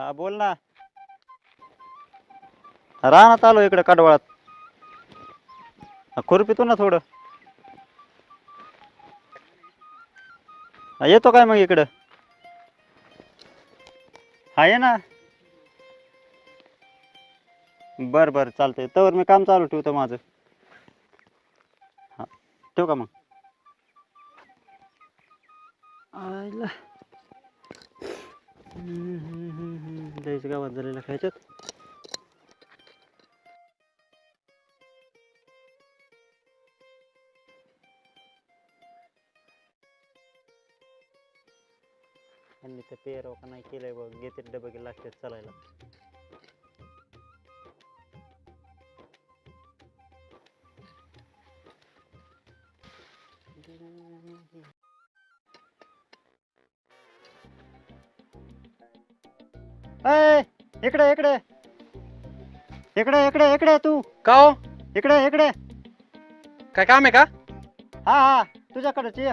हा बोल ना. रानात आलो इकडे कडवळात. खुरपीतो ना थोडं. हा, येतो काय मग इकडं? हा ये ना. बर बर चालतंय. तर मी काम चालू ठेवतो माझं. हा ठेवू का मग? आयला. हम्म, हम्म, हम्म, हम्म. लयच गावात झालेला खायच्यात यांनी तर पेराव का नाही केलंय बघ घेते डबे लागतात चालायला अय इकडे इकडे. इकडे इकडे इकडे तू. का हो? इकडे इकडे. काय काम आहे का? हा हा तुझ्याकडेच ये.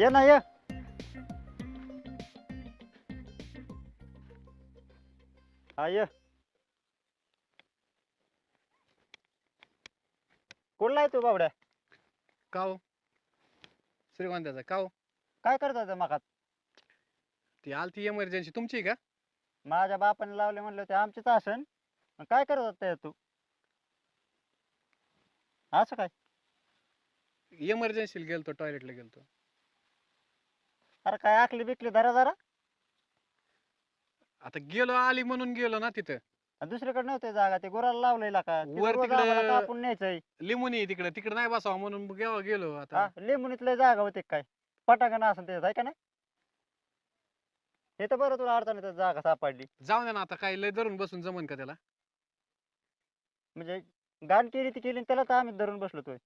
ये ना ये. हा ये. कुठला आहे तू बाबड्या का हो? श्रीगोंद्याचा का हो? काय करत होता मकात? ती आलती इमर्जन्सी तुमची का? माझ्या बापाने लावले म्हणलं ते आमचीच असन. मग काय करत होता तू? असं काय? इमर्जन्सीला गेलतो टॉयलेटला गेलतो. अरे काय आखली बिकली धरा जरा. आता गेलो आली म्हणून गेलो ना तिथं. आणि दुसरीकडे नव्हते जागा ते गुराला लावलेला का तिथं वर रोज तिकडं- आम्हाला कापून न्यायचंय. लिंबूनी तिकडे तिकडे नाही बसावं म्हणून गेलो गेलो आता. हा लिंबुनीतलं जागा होते काय? पटांगण असं ते आहे का नाही? हे तर बरं तुला अडचण जागा सापडली. जाऊ दे ना आता काय लय धरून बसून जमन का त्याला? म्हणजे घाण केली ती केली आणि त्याला तर आम्ही धरून बसलो तोय.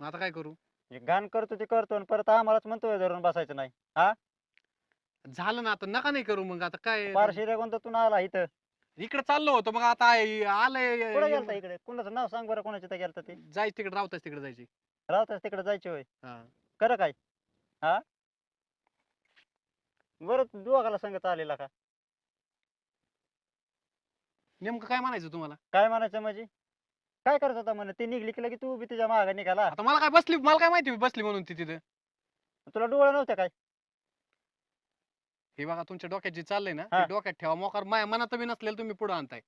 आता काय करू? म्हणजे घाण करतो ते करतो आणि परत आम्हालाच म्हणतोय धरून बसायचं नाही. झालं ना आता नका नाही करू मग. आता काय? पारशी कोणतं तू आला इथं. इकडे चाललो होतो मग आता आय- आलंय कुठे गेलता इकडे? कुणाचं नाव सांग बरं कोणाच्या गेलता ते? जायचं तिकडे राहताच तिकडे जायची. राहताच तिकडे जायचे होय. हा. खरं काय? हा? बरं तू संगत आलेला का? नेमकं काय म्हणायचं तुम्हाला? काय म्हणायचं म्हणजे? काय करत होता म्हणे? ती निघली की लगे तू बी तुझ्या मागे निघाला? आता मला काय बसली मला काय माहिती बसली म्हणून ती तिथं? तुला डोळा नव्हत्या काय? हे बघा तुमच्या डोक्यात जे चाललंय ना हा. ते डोक्यात ठेवा. मोकार माझ्या मनात बी नसलेलं तुम्ही पुढे आणताय.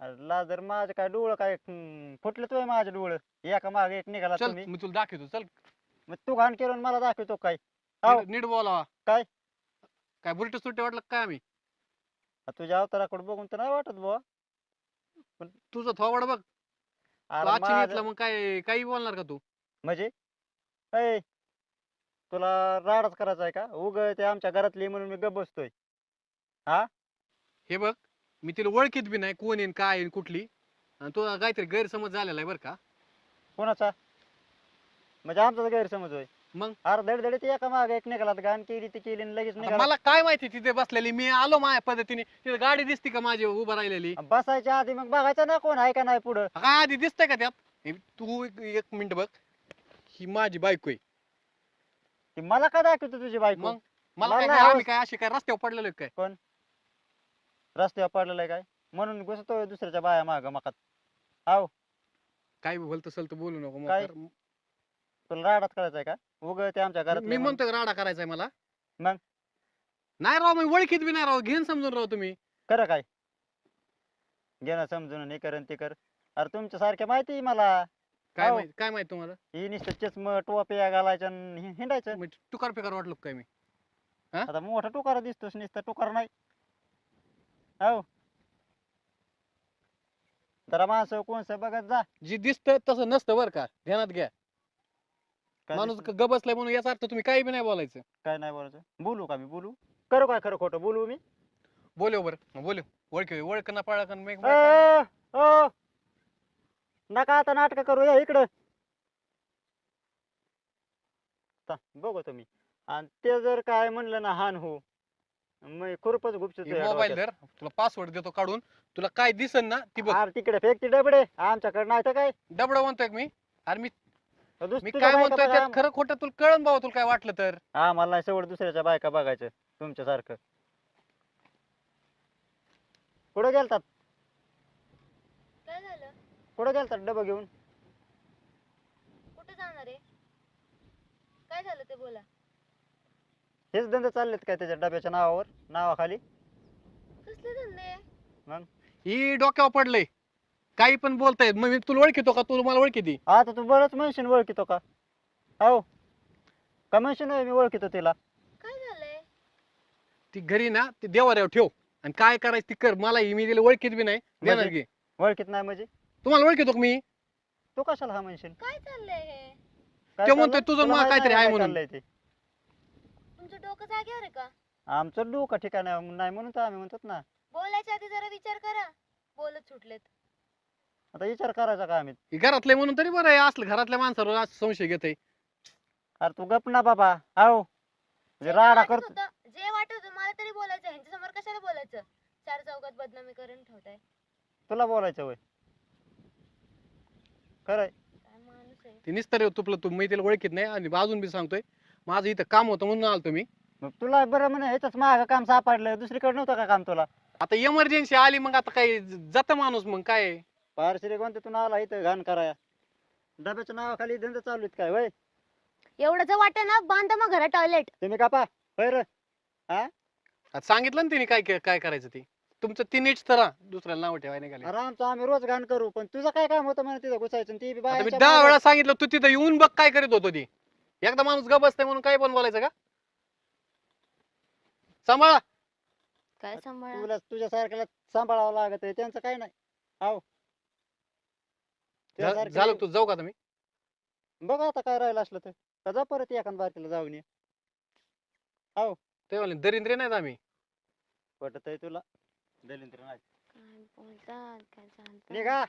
अरे ला जर माझं काय डोळं काय हम्म, फुटले तुय माझे डोळं. एका मागे एक निघाला चल तुम्ही. मी तुला दाखवतो चल. मग तू घाण केलं आणि मला दाखवतो काय. हाव. नीट नीट बोलावा. काय? काय बुरट सुट्टे वाटलं का काय आम्ही? आ, तुझ्या अवताराकडे बघून तर नाही वाटत बुवा. तुझं थोबड बघ. अरे वाचिन माझं- घेतलं मग काय काही बोलणार का तू? म्हणजे? ऐ तुला राडच करायचा आहे का? उग ते आमच्या घरातली म्हणून मी गप बसतोय. हे? बघ मी तिला ओळखीत बी नाही कोण येईन काय येईन कुठली. आणि तुला काहीतरी गैरसमज झालेला आहे बरं का. कोणाचा? म्हणजे आमचा गैरसमज होय. मग? अरे धड धड ते एका मागे एक निघाला घाण केली ती केली आणि लगेच आता निघाला मला काय माहिती तिथे बसलेली? मी आलो माझ्या पद्धतीने. तिथे गाडी दिसती का माझी उभं राहिलेली? बसायच्या आधी मग बघायचं ना कोण आहे का नाही पुढं. काय आधी दिसतंय का त्यात? हे तू एक एक मिनिट बघ. ही माझी बायको आहे. ती मला का दाखवतो तुझी बायको? मग? मला मला काय काय आम्ही काय अशी काय रस्त्यावर पडलेलो आहे काय रस्त्यावर पडलेला आहे काय? म्हणून घुसतोय दुसऱ्याच्या बाया माग मकात. हाव. काय बोलत असेल तर बोलू नको काय? मोकार. तुला राडात करायचंय का? उग ते आमच्या घरात मी म्हणतोय राडा करायचाय मला. मग? नाही राव मी ओळखीत बी नाही राव. घेऊन समजून राव तुम्ही. खरं काय? घेणं समजून हे कर आणि ते कर. अरे तुमच्या सारख्या माहिती आहे मला. काय हो. माहिती काय माहिती तुम्हाला? ही नुसतं चष्म टोप्या घालायचं आणि हि- हिंडायचं. म्हणजे टुकार फिकार वाटलो का काय मी? आता मोठा टुकारा दिसतोस नुसतं टुकार नाही. हो जरा माणसं कोणसं बघत जा. जे दिसतंय तसं नसतं बरं का. ध्यानात घ्या. काय माणूस दिसतं? ग बसलाय म्हणून याचा अर्थ तुम्ही काही बी नाही बोलायचं. काय नाही बोलायचं. बोलू का मी? बोलू? करू काय खरं खोटं? बोलू मी? बोलव बरं. बोलव. ओळख ओळख ना पाळख ए, ओ नका आता नाटक करू या इकडं. ता, बघू तुम्ही. आणि ते जर काय म्हणलं ना हान हो मग खुरपच गुपचूप मोबाईल धर तुला पासवर्ड देतो काढून. तुला काय दिसन ना ती बघ. अरे तिकडे फेक ती डबडे. आमच्याकडे नाही तर काय? डबड म्हणतोय मी? अरे मी मी काय बायका म्हणतोय बघा, त्यात खरं खोटं तुला कळण बाबा तुला काय वाटलं तर? आम्हाला नाही सवड दुसऱ्याच्या बायका बघायचं तुमच्यासारखं. कुठं गेलतात. कुठं गेलतात डबा घेऊन? कुठे जाणार आहे? काय झालं ते बोला. हेच धंदे चाललेत काय त्याच्या डब्याच्या नावावर नावाखाली? कसले धंदे? ही डोक्यावर पडलंय. काही पण बोलतायत. मग मी तुला ओळखीतो का? तू मला ओळखीती. आता तू बरंच म्हणशील ओळखीतो का? हो. का म्हणशील होय मी ओळखीतो तिला? काय झालंय? ती घरी ना ती देवाऱ्यावर ठेव. आणि काय करायचं ती कर. मला ही मी तिला ओळखीत बी नाही. देणार म्हणजे? की? ओळखीत नाही म्हणजे? तुम्हाला ओळखीतो का मी? तू कशाला हा म्हणशील? काय चाललंय हे? काय ते म्हणतोय चाललंय? तुझं तुला माहीत काहीतरी नाही आहे काय म्हणून. चाललंय ते. तुमचं डोकं जागेवर आहे का? आमचं डोकं ठिकाण नाही म्हणून तर आम्ही म्हणतात ना. बोलायच्या आधी जरा विचार करा. बोलत सुटलेत. आता विचार करायचा का आम्ही? ही घरातले म्हणून तरी बरं आहे असलं घरातल्या माणसावर असं संशय घेते अरे तू गप ना बाबा हो जे म्हणजे राडा वाटत करतो. होतं- जे वाटत होतं मला तरी बोलायचं ह्यांच्या समोर कशाला बोलायचं? चार चौकात बदनामी करून ठेवताय. तुला बोलायचं वय खरंय. काय माणूस आहे? ती निस्तर तुपलं तू मी तिला ओळखीत नाही आणि अजून बी सांगतोय माझं इथं काम होतं म्हणून आलतो मी. मग तुला बरं म्हणे ह्याच माग काम सापडलं दुसरीकडे नव्हतं का काम तुला? आता इमर्जन्सी आली मग आता काय जात माणूस मग काय? पारश्री कोणते तू आला इथं घाण कराया डब्याच्या नावाखाली धंदे चालू आहेत काय वय? एवढं जर वाटत ना बांधा मग घरात टॉयलेट तुम्ही कापा होय रे. आता सांगितलं ना तिने काय काय करायचं ते. तुमचं ती नीट तर दुसऱ्याला नाव ठेवायला निघाले. अरे आमचं आम्ही रोज घाण करू पण तुझं काय काम होतं म्हणे तिथं घुसायचं आणि ती बी आता मी बायाच्या दहा वेळा सांगितलं तू तिथं येऊन बघ काय करीत होतो ती. एकदा माणूस गप बसते म्हणून काय पण बोलायचं का? सांभाळा. काय सांभाळा? तुला तुझ्या सारख्याला सांभाळावं लागत आहे त्यांचं काय नाही. हो झा- तुझ्यासारखे- झालं तू जाऊ का मी बघ आता काय राहिलं असलं तर. का जा परत एखाद बारकीला जाऊन ये. ते म्हणले दरिंद्रे नाहीत आम्ही. पटत आहे तुला. दलिंद्र नाही काय बोलतात काय सांगतात निघा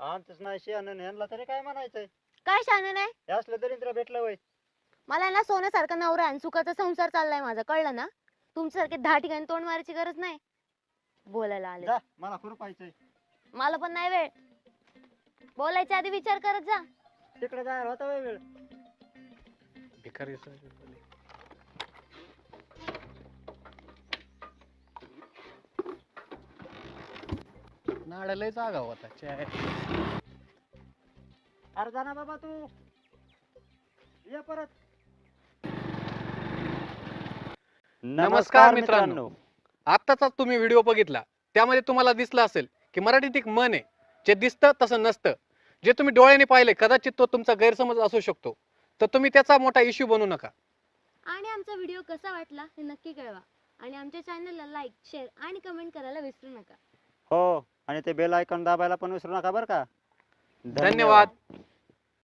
आमचंच नाही शियानं ह्यांना तरी काय म्हणायचंय काय शान नाही हे असलं दरिद्र भेटलं वय मला ना सोन्यासारखा नवरा आणि सुखाचा संसार चाललाय माझा कळलं ना तुमच्यासारखे दहा ठिकाणी तोंड मारायची गरज नाही बोलायला आले जा मला खुरपायचंय मला पण नाही वेळ. बोलायच्या आधी विचार करत जा. तिकडे जायला होता वेळ. भिकारी लय जागा होता च्या. अरे जा ना बाबा तू. ये परत. नमस्कार मित्रांनो. आत्ताचा तुम्ही व्हिडिओ बघितला त्यामध्ये तुम्हाला दिसलं असेल की मराठीत एक मन आहे जे दिसतं तसं नसतं. जे तुम्ही डोळ्याने पाहिले कदाचित तो तुमचा गैरसमज असू शकतो. तर तुम्ही त्याचा मोठा इश्यू बनवू नका. आणि आमचा व्हिडिओ कसा वाटला हे नक्की कळवा. आणि आमच्या चॅनलला लाईक शेअर आणि कमेंट करायला विसरू नका. हो आणि ते बेल आयकॉन दाबायला पण विसरू नका बरं का. धन्यवाद.